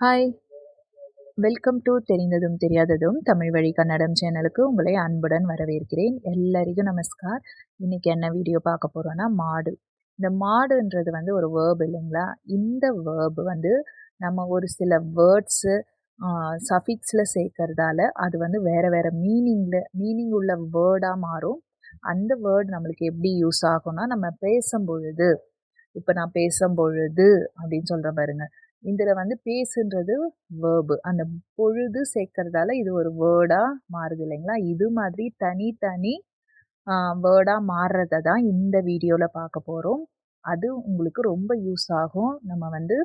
Hi welcome to தெரிந்ததும் தெரியாததும் தமிழ் வழி கன்னடம் சேனலுக்கு உங்களை அன்புடன் வரவேற்கிறேன். எல்லாரிக்கும் நமஸ்கார். இன்னைக்கு என்ன வீடியோ பார்க்க போகிறோன்னா மாடு. இந்த மாடுன்றது வந்து ஒரு வேர்ப் இல்லைங்களா? இந்த வேர்பு வந்து நம்ம ஒரு சில வேர்ட்ஸு சஃபிக்ஸில் சேர்க்கறதால அது வந்து வேறு வேறு மீனிங்கில் மீனிங் உள்ள வேர்டாக மாறும். அந்த வேர்டு நம்மளுக்கு எப்படி யூஸ் ஆகும்னா நம்ம பேசும் பொழுது இப்போ நான் பேசும் பொழுது அப்படின்னு சொல்கிறேன் பாருங்கள் இதில் வந்து பேசுன்றது வேர்பு அந்த பொழுது சேர்க்கறதால இது ஒரு வேர்டாக மாறுது இல்லைங்களா? இது மாதிரி தனித்தனி வேர்டாக மாறுறத தான் இந்த வீடியோவில் பார்க்க போகிறோம் அது உங்களுக்கு ரொம்ப யூஸ் ஆகும். நம்ம வந்து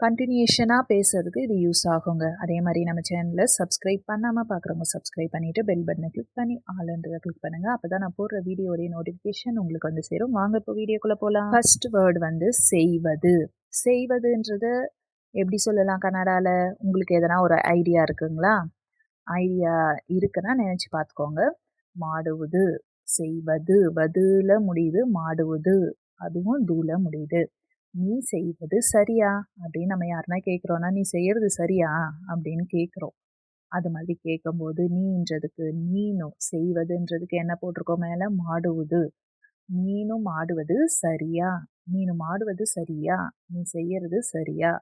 கண்டினியூஷனாக பேசுறதுக்கு இது யூஸ் ஆகுங்க. அதே மாதிரி நம்ம சேனலில் சப்ஸ்கிரைப் பண்ணாமல் பார்க்குறவங்க சப்ஸ்கிரைப் பண்ணிவிட்டு பெல் பட்டனை கிளிக் பண்ணி ஆளுன்றதை கிளிக் பண்ணுங்கள் அப்போ தான் நான் போடுற வீடியோடைய நோட்டிஃபிகேஷன் உங்களுக்கு வந்து சேரும். வாங்க இப்போ வீடியோக்குள்ளே போகலாம் ஃபர்ஸ்ட் வேர்டு வந்து செய்வது. செய்வதுன்றது எப்படி சொல்லலாம் கன்னடாவில் உங்களுக்கு எதனா ஒரு ஐடியா இருக்குங்களா? ஐடியா இருக்குன்னா நினச்சி பார்த்துக்கோங்க. மாடுவது. செய்வது. வதுல முடியுது. மாடுவது. அதுவும் தூள முடியுது. நீ செய்வது சரியா? அப்படின்னு நம்ம யாருன்னா கேட்குறோன்னா நீ செய்யறது சரியா? அப்படின்னு கேட்குறோம். அது மாதிரி கேட்கும்போது நீன்றதுக்கு நீனும் செய்வதுன்றதுக்கு என்ன போட்டிருக்கோம் மேலே? மாடுவது. நீனும் மாடுவது சரியா? நீனும் மாடுவது சரியா? நீ செய்யறது சரியா?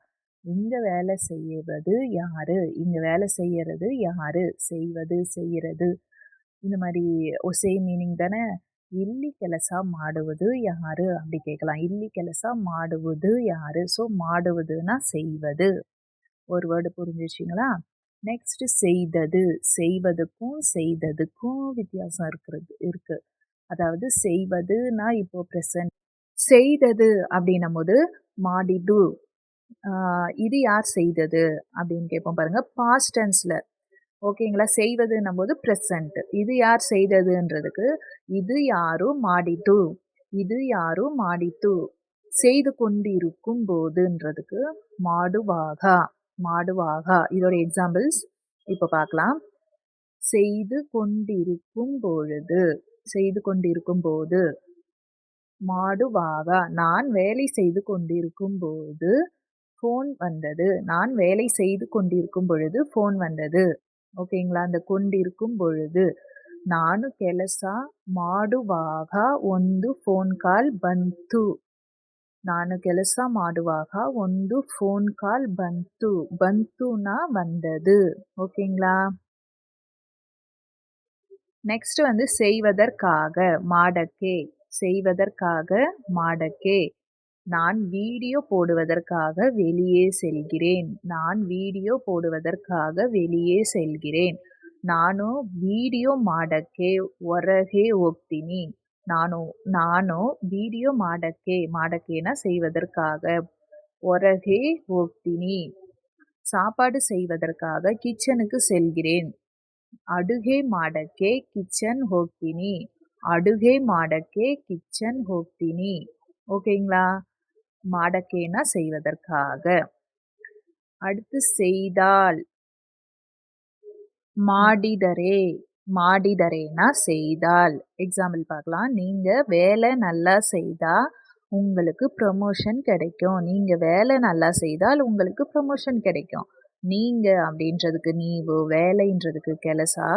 இந்த வேலை செய்வது யாரு? இங்க வேலை செய்யறது யாரு? செய்வது செய்யறது. இந்த மாதிரி ஒசே மீனிங் தானே? ಇಲ್ಲಿ ಕೆಲಸ ಮಾಡುವುದು ಯಾರು அப்படி கேட்கலாம் ಇಲ್ಲಿ ಕೆಲಸ ಮಾಡುವುದು யாரு ஸோ மாடுவதுன்னா செய்வது ஒரு வேர்டு புரிஞ்சிச்சிங்களா நெக்ஸ்ட் செய்தது செய்வதுக்கும் செய்ததுக்கும் வித்தியாசம் இருக்கிறது இருக்கு அதாவது செய்வதுனா இப்போ ப்ரெசன்ட் செய்தது அப்படின்னும் போது மாடிடு இது யார் செய்தது அப்படின்னு கேட்போம் பாருங்க பாஸ்ட் டென்ஸ்ல ஓகேங்களா? செய்வதுன்னும் போது ப்ரெசண்ட் இது யார் செய்ததுன்றதுக்கு இது யாரும் மாடித்து இது யாரும் மாடித்து செய்து கொண்டிருக்கும் போதுன்றதுக்கு மாடுவாகா மாடுவாகா. இதோட எக்ஸாம்பிள்ஸ் இப்போ பார்க்கலாம். செய்து கொண்டிருக்கும் பொழுது செய்து கொண்டிருக்கும் போது மாடுவாகா. நான் வேலை செய்து கொண்டிருக்கும் போது ஃபோன் வந்தது. நான் வேலை செய்து கொண்டிருக்கும் பொழுது ஃபோன் வந்தது. ஓகேங்களா? அந்த கொண்டிருக்கும் பொழுது நானும் ಕೆಲಸ மாடுவாக ஒன்று ஃபோன் கால் ಬಂತು ನಾನು கெலசா மாடுவாக ஒன்று ஃபோன் கால் ಬಂತು ಬಂತುனா வந்தது. ஓகேங்களா? நெக்ஸ்ட் வந்து செய்வதற்காக மாடக்கே. செய்வதற்காக மாடக்கே. நான் வீடியோ போடுவதற்காக வெளியே செல்கிறேன். நான் வீடியோ போடுவதற்காக வெளியே செல்கிறேன். ನಾನು வீடியோ மாடக்கே ಹೊರಗೆ ஒக்தினி ನಾನು ನಾನು வீடியோ மாடக்கே மாடக்கேனா செய்வதற்காக ಹೊರಗೆ ಹೋಗ್ತೀನಿ சாப்பாடு செய்வதற்காக கிச்சனுக்கு செல்கிறேன். ಅಡುಗೆ மாடக்கே கிச்சன் ಹೋಗ್ತೀನಿ ಅಡುಗೆ மாடக்கே கிச்சன் ಹೋಗ್ತೀನಿ ஓகேங்களா? மாடக்கேனா செய்வதற்காக. அடுத்து செய்தால். மாடிதரே மாடிதரேனா செய்தால். எக்ஸாம்பிள் பார்க்கலாம். நீங்கள் வேலை நல்லா செய்தால் உங்களுக்கு ப்ரமோஷன் கிடைக்கும். நீங்கள் வேலை நல்லா செய்தால் உங்களுக்கு ப்ரமோஷன் கிடைக்கும். நீங்கள் அப்படின்றதுக்கு நீவு வேலைன்றதுக்கு கெலசா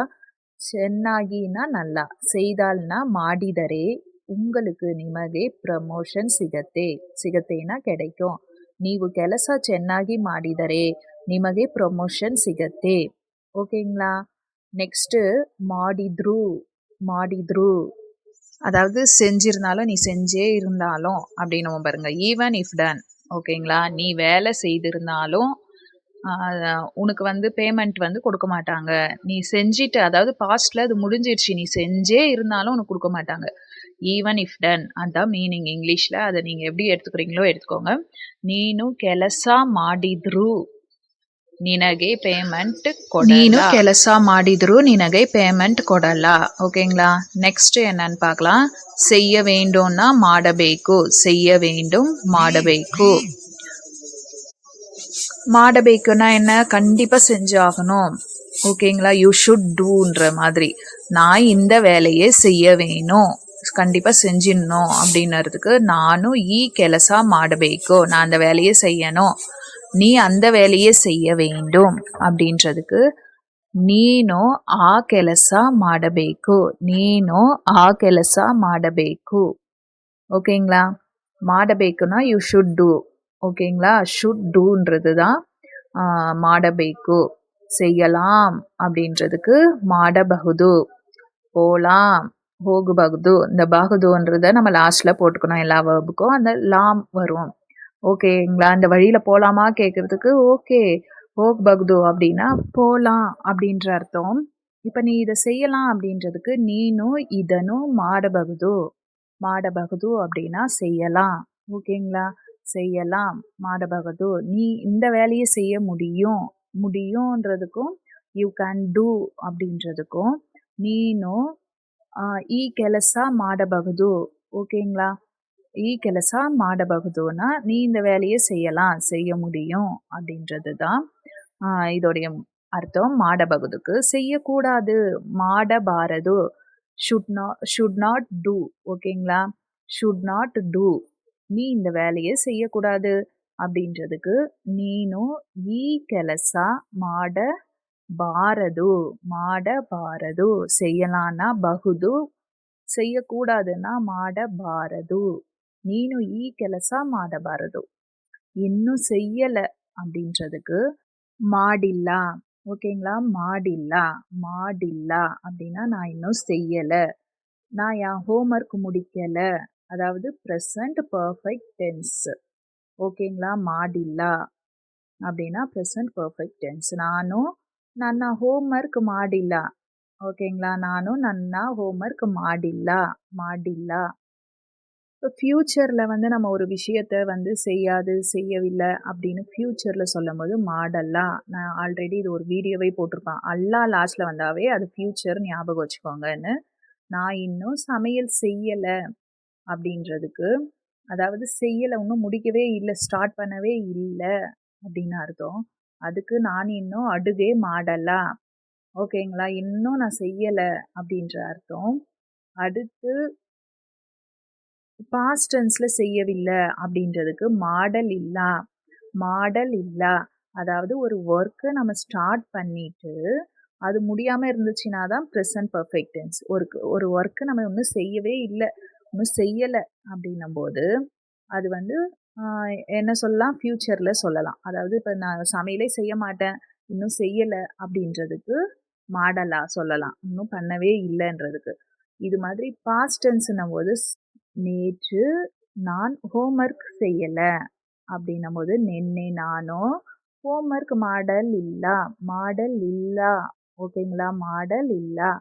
சென்னாகினா நல்லா. செய்தால்னா மாடிதரே உங்களுக்கு ನಿಮಗೆ ಪ್ರಮೋಷನ್ ಸಿಗತ್ತೆ ಸಿಗತ್ತೇನಾ கிடைக்கும் ನೀವು ಕೆಲಸ ಚೆನ್ನಾಗಿ ಮಾಡಿದರೆ ನಿಮಗೆ ಪ್ರಮೋಷನ್ ಸಿಗತ್ತೆ ஓகேங்களா நெக்ஸ்ட்டு மாடித்ரு மாடித்ரு அதாவது செஞ்சிருந்தாலும் நீ செஞ்சே இருந்தாலும் அப்படின்னு பாருங்க ஈவன் இஃப் டன் ஓகேங்களா நீ வேலை செய்திருந்தாலும் உனக்கு வந்து பேமெண்ட் வந்து கொடுக்க மாட்டாங்க நீ செஞ்சிட்டு அதாவது பாஸ்ட்ல அது முடிஞ்சிருச்சு நீ செஞ்சே இருந்தாலும் உனக்கு கொடுக்க மாட்டாங்க ஈவன் இஃப் டன் அதான் மீனிங் இங்கிலீஷில் அதை நீங்கள் எப்படி எடுத்துக்கிறீங்களோ எடுத்துக்கோங்க. நீனும் கெலசா ಮಾಡಿದ್ರು ನಿನಗೆ பேமெண்ட் நீனும் கெலசா ಮಾಡಿದ್ರು ನಿನಗೆ பேமெண்ட் ಕೊಡಲ್ಲ ஓகேங்களா? நெக்ஸ்ட் என்னன்னு பார்க்கலாம். செய்ய வேண்டும்னா மாடபேக்கு. செய்ய வேண்டும் ಮಾಡಬೇಕು ಮಾಡಬೇக்குன்னா என்ன? கண்டிப்பாக செஞ்சாகணும். ஓகேங்களா? யூ ஷுட் டூன்ற மாதிரி. நான் இந்த வேலையை செய்ய வேணும். கண்டிப்பாக செஞ்சிடணும் அப்படின்னறதுக்கு நானும் ஈ கெலசா மாடபேக்கோ நான் அந்த வேலையை செய்யணும். நீ அந்த வேலையை செய்ய வேண்டும். அப்படின்றதுக்கு ನೀನು ஆ ಕೆಲಸ ಮಾಡಬೇಕು ನೀನು ஆ ಕೆಲಸ ಮಾಡಬೇಕು ஓகேங்களா? ಮಾಡಬೇಕುனா யூ ஷுட் டூ ஓகேங்களா? ஷுட் டூன்றது தான் மாடபேக்கு செய்யலாம் அப்படின்றதுக்கு மாடபகுது போலாம். போகுபகுது இந்த பாகுதுன்றத நம்ம லாஸ்ட்ல போட்டுக்கணும் எல்லா வேர்புக்கும் அந்த லாம் வரும். ஓகேங்களா இந்த வழியில போலாமா கேட்கறதுக்கு ஓகே ஹோக் பகுது அப்படின்னா போலாம் அப்படின்ற அர்த்தம். இப்போ நீ இதை செய்யலாம் அப்படின்றதுக்கு நீனும் இதனும் மாடபகுது. மாடபகுது அப்படின்னா செய்யலாம். ஓகேங்களா செய்யலாம். மாடபகுது. நீ இந்த வேலையை செய்ய முடியும். முடியுன்றதுக்கும் யூ கேன் டூ அப்படின்றதுக்கும் நீனும் ಈ ಕೆಲಸ ಮಾಡಬಹುದು ஓகேங்களா? ஈ கெலசா மாடபகுதோனா நீ இந்த வேலையை செய்யலாம் செய்ய முடியும் அப்படின்றது தான் இதோடைய அர்த்தம். மாடபகுதுக்கு செய்யக்கூடாது. மாட பாரது should not should not do ஓகேங்களா? ஷுட் நாட் டூ நீ இந்த வேலையை செய்யக்கூடாது அப்படின்றதுக்கு நீனும் ஈ கெலசா மாட பாரது மாட பாரது செய்யலான்னா பகுது செய்யக்கூடாதுன்னா மாட பாரது ನೀನು ஈ கெலசா மாடபாரது இன்னும் செய்யலை அப்படின்றதுக்கு மாடில்லா ஓகேங்களா? மாடில்லா மாடில்லா அப்படின்னா நான் இன்னும் செய்யலை. நான் என் ஹோம்ஒர்க் முடிக்கலை. அதாவது ப்ரெசண்ட் பர்ஃபெக்ட் டென்ஸ் ஓகேங்களா? மாடில்லா அப்படின்னா ப்ரெசண்ட் பர்ஃபெக்ட் டென்ஸ். நானும் ನನ್ನ ಹೋಮ್ವರ್ಕ್ ಮಾಡಿಲ್ಲ ஓகேங்களா ನಾನು ನನ್ನ ஹோம்ஒர்க் ಮಾಡಿಲ್ಲ ಮಾಡಿಲ್ಲ இப்போ ஃப்யூச்சரில் வந்து நம்ம ஒரு விஷயத்த வந்து செய்யாது செய்யவில்லை அப்படின்னு ஃப்யூச்சரில் சொல்லும் போது மாடல்லாம் நான் ஆல்ரெடி இது ஒரு வீடியோவே போட்டிருப்பேன் அல்லா லாஸ்ட்டில் வந்தாவே அது ஃப்யூச்சர் ஞாபகம் வச்சுக்கோங்கன்னு நான் இன்னும் சமையல் செய்யலை அப்படின்றதுக்கு அதாவது செய்யலை இன்னும் முடிக்கவே இல்லை ஸ்டார்ட் பண்ணவே இல்லை அப்படின்னு அர்த்தம் அதுக்கு நான் இன்னும் அடுகே மாடலா? ஓகேங்களா? இன்னும் நான் செய்யலை அப்படின்ற அர்த்தம். அடுத்து பாஸ்ட் செய்யவில்லை அப்படின்றதுக்கு மாடல் இல்லா? மாடல் இல்லா? அதாவது ஒரு ஒர்க்கை நம்ம ஸ்டார்ட் பண்ணிட்டு அது முடியாமல் இருந்துச்சுன்னா தான் ப்ரெசன்ட் பர்ஃபெக்டன்ஸ் டென்ஸ் ஒரு ஒரு ஒர்க்கு நம்ம இன்னும் செய்யவே இல்லை. இன்னும் செய்யலை அப்படின்னும் போது அது வந்து என்ன சொல்லலாம்? ஃப்யூச்சரில் சொல்லலாம். அதாவது இப்போ நான் சமையலே செய்ய மாட்டேன். இன்னும் செய்யலை அப்படின்றதுக்கு மாடலாக சொல்லலாம். இன்னும் பண்ணவே இல்லைன்றதுக்கு. இது மாதிரி பாஸ்ட் டென்ஸ்னும் போது நேற்று நான் ஹோம்ஒர்க் செய்யலை அப்படின்னும் போது நென்னை நானும் ஹோம்ஒர்க் மாடல் இல்லா மாடல் இல்லா ஓகேங்களா? மாடல் இல்லா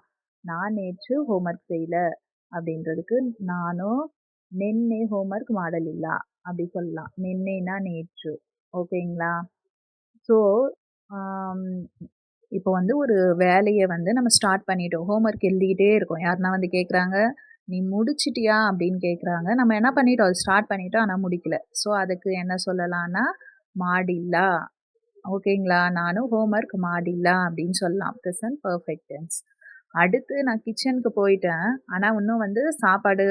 நான் நேற்று ஹோம்ஒர்க் செய்யல. அப்படின்றதுக்கு நானும் நென்னை ஹோம்ஒர்க் மாடல் இல்லா. அப்படி சொல்லலாம். "நின்னேனா நேற்று. ஓகேங்களா? ஸோ இப்போ வந்து ஒரு வேலையை வந்து நம்ம ஸ்டார்ட் பண்ணிட்டோம். ஹோம்ஒர்க் எழுதிக்கிட்டே இருக்கோம். யாருன்னா வந்து கேட்குறாங்க நீ முடிச்சிட்டியா? அப்படின்னு கேட்குறாங்க. நம்ம என்ன பண்ணிட்டோம்? அது ஸ்டார்ட் பண்ணிட்டோம் ஆனால் முடிக்கல. ஸோ அதுக்கு என்ன சொல்லலாம்னா மாடில்லா. ஓகேங்களா? நானும் ஹோம்ஒர்க் மாடில்லா அப்படின்னு சொல்லலாம். ப்ரெசன்ட் பர்ஃபெக்ட் டென்ஸ் அடுத்து நான் கிச்சனுக்கு போயிட்டேன். ஆனால் இன்னும் வந்து சாப்பாடு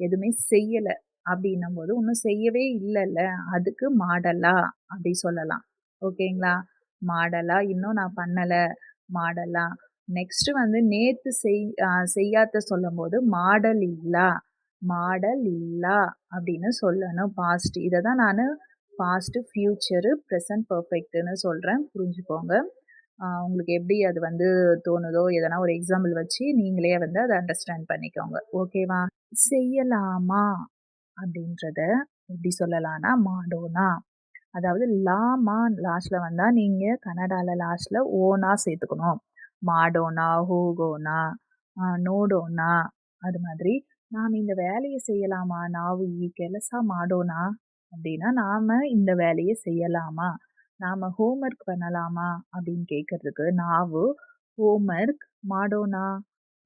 எதுவுமே செய்யலை. அப்படின்னும் போது ஒன்றும் செய்யவே இல்லைல்ல. அதுக்கு மாடலா அப்படி சொல்லலாம். ஓகேங்களா? மாடலா இன்னும் நான் பண்ணலை. மாடலா. நெக்ஸ்ட் வந்து நேத்து செய் செய்யாத சொல்லும் போது மாடல் இல்லா? மாடல் இல்லா? அப்படின்னு சொல்லணும். பாஸ்ட் இதை தான் நான் பாஸ்ட் ஃப்யூச்சரு ப்ரெசன்ட் பர்ஃபெக்ட்னு சொல்கிறேன் புரிஞ்சுக்கோங்க. உங்களுக்கு எப்படி அது வந்து தோணுதோ எதனா ஒரு எக்ஸாம்பிள் வச்சு நீங்களே வந்து அதை அண்டர்ஸ்டாண்ட் பண்ணிக்கோங்க. ஓகேவா? செய்யலாமா? அப்படின்றத எப்படி சொல்லலாம்னா மாடோனா. அதாவது லாமா லாஸ்ட்ல வந்தா நீங்க கனடாவில் லாஸ்ட்ல ஓனா சேர்த்துக்கணும். மாடோனா ஹூகோனா நோடோனா அது மாதிரி. நாம் இந்த வேலையை செய்யலாமா? நாவு ஈ கெலசா மாடோனா? அப்படின்னா நாம இந்த வேலையை செய்யலாமா? நாம ஹோம்ஒர்க் பண்ணலாமா? அப்படின்னு கேட்கறதுக்கு நாவு ஹோம்ஒர்க் மாடோனா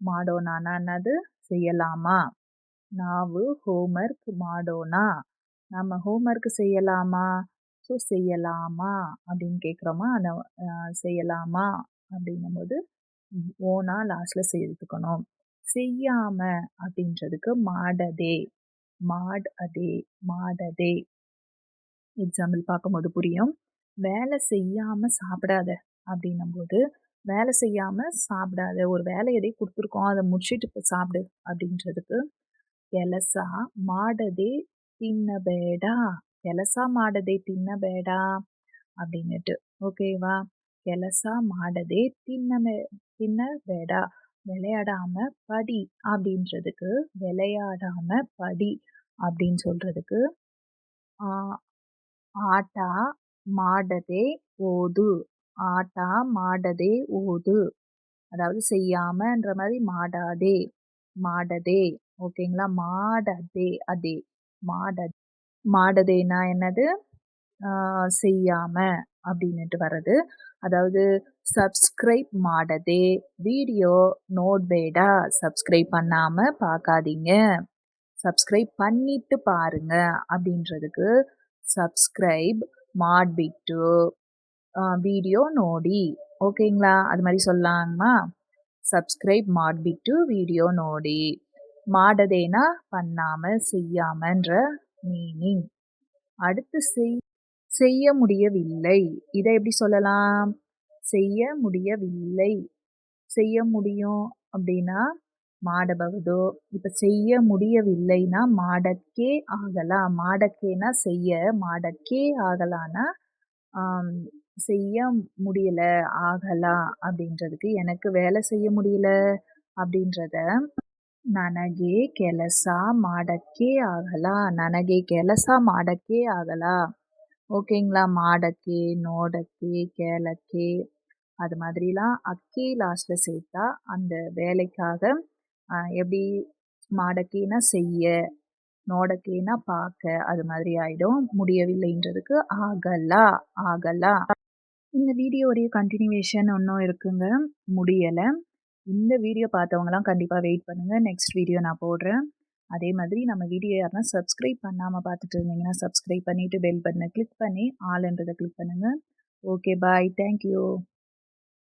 மாடோனானா என்னது? செய்யலாமா? ನಾವು ಹೋಮ್ವರ್ಕ್ ಮಾಡೋಣ நம்ம ஹோம்ஒர்க் செய்யலாமா ஸோ செய்யலாமா அப்படின்னு கேட்குறோமா அந்த செய்யலாமா அப்படின்னும் போது ஓனா லாஸ்ட்ல சேர்த்துக்கணும் செய்யாம அப்படின்றதுக்கு மாடதே மாட் அதே மாடதே எக்ஸாம்பிள் பார்க்கும்போது புரியும் வேலை செய்யாமல் சாப்பிடாத அப்படின்னும்போது வேலை செய்யாமல் சாப்பிடாத ஒரு வேலை எதையும் கொடுத்துருக்கோம் அதை முடிச்சுட்டு இப்போ சாப்பிடு அப்படின்றதுக்கு ಕೆಲಸ ಮಾಡದೇ தின்னபேட ಕೆಲಸ ಮಾಡದೆ தின்னபேடா அப்படின்னுட்டு ஓகேவா ಕೆಲಸ ಮಾಡதே தின்னமே தின்ன வேடா விளையாடாம படி அப்படின்றதுக்கு விளையாடாம படி அப்படின்னு சொல்றதுக்கு ஆ- ஆட்டா மாடதே ஓது ஆட்டா மாடதே ஓது அதாவது செய்யாமன்ற மாதிரி மாடாதே மாடதே ஓகேங்களா? மாடதே அதே மாட மாடதேனா என்னது? செய்யாம அப்படின்னுட்டு வர்றது. அதாவது சப்ஸ்கிரைப் மாடதே. வீடியோ நோட்வேடா சப்ஸ்கிரைப் பண்ணாமல் பார்க்காதீங்க சப்ஸ்கிரைப் பண்ணிட்டு பாருங்க அப்படின்றதுக்கு சப்ஸ்கிரைப் மாட்பிட்டு வீடியோ நோடி. ஓகேங்களா? அது மாதிரி சொல்லலாமா சப்ஸ்கிரைப் மாட்பிட்டு வீடியோ நோடி. மாடதேனா பண்ணாமல் செய்யாமன்ற மீனிங் அடுத்து செய் செய்ய முடியவில்லை. இதை எப்படி சொல்லலாம்? செய்ய முடியவில்லை. செய்ய முடியும் அப்படின்னா மாடபவதோ இப்போ செய்ய முடியவில்லைனா மாடக்கே ஆகலாம். மாடக்கேனா செய்ய மாடக்கே ஆகலான்னா செய்ய முடியல ஆகலாம் அப்படின்றதுக்கு எனக்கு வேலை செய்ய முடியல அப்படின்றத ನನಗೆ ಕೆಲಸ ಮಾಡಕ್ಕೆ ಆಗಲ್ಲ ನನಗೆ ಕೆಲಸ ಮಾಡಕ್ಕೆ ಆಗಲ್ಲ ஓகேங்களா மாடக்கே நோடக்கே கேளக்கே அது மாதிரிலாம் அக்கே லாஸ்ட்டில் சேர்த்தா அந்த வேலைக்காக எப்படி மாடக்கேனா செய்ய நோடக்கேனா பார்க்க அது மாதிரி ஆகிடும் முடியவில்லைன்றதுக்கு ஆகலா ஆகலா இந்த வீடியோடைய கண்டினியூவேஷன் ஒன்றும் இருக்குங்க முடியலை இந்த வீடியோ பார்த்தவங்களாம் கண்டிப்பாக வெயிட் பண்ணுங்கள் நெக்ஸ்ட் வீடியோ நான் போடுறேன். அதே மாதிரி நம்ம வீடியோ யாருன்னா சப்ஸ்கிரைப் பண்ணாமல் பார்த்துட்டு இருந்தீங்கன்னா சப்ஸ்கிரைப் பண்ணிவிட்டு பெல் பட்டனை கிளிக் பண்ணி ஆளுன்றதை கிளிக் பண்ணுங்கள் ஓகே பாய் தேங்க்யூ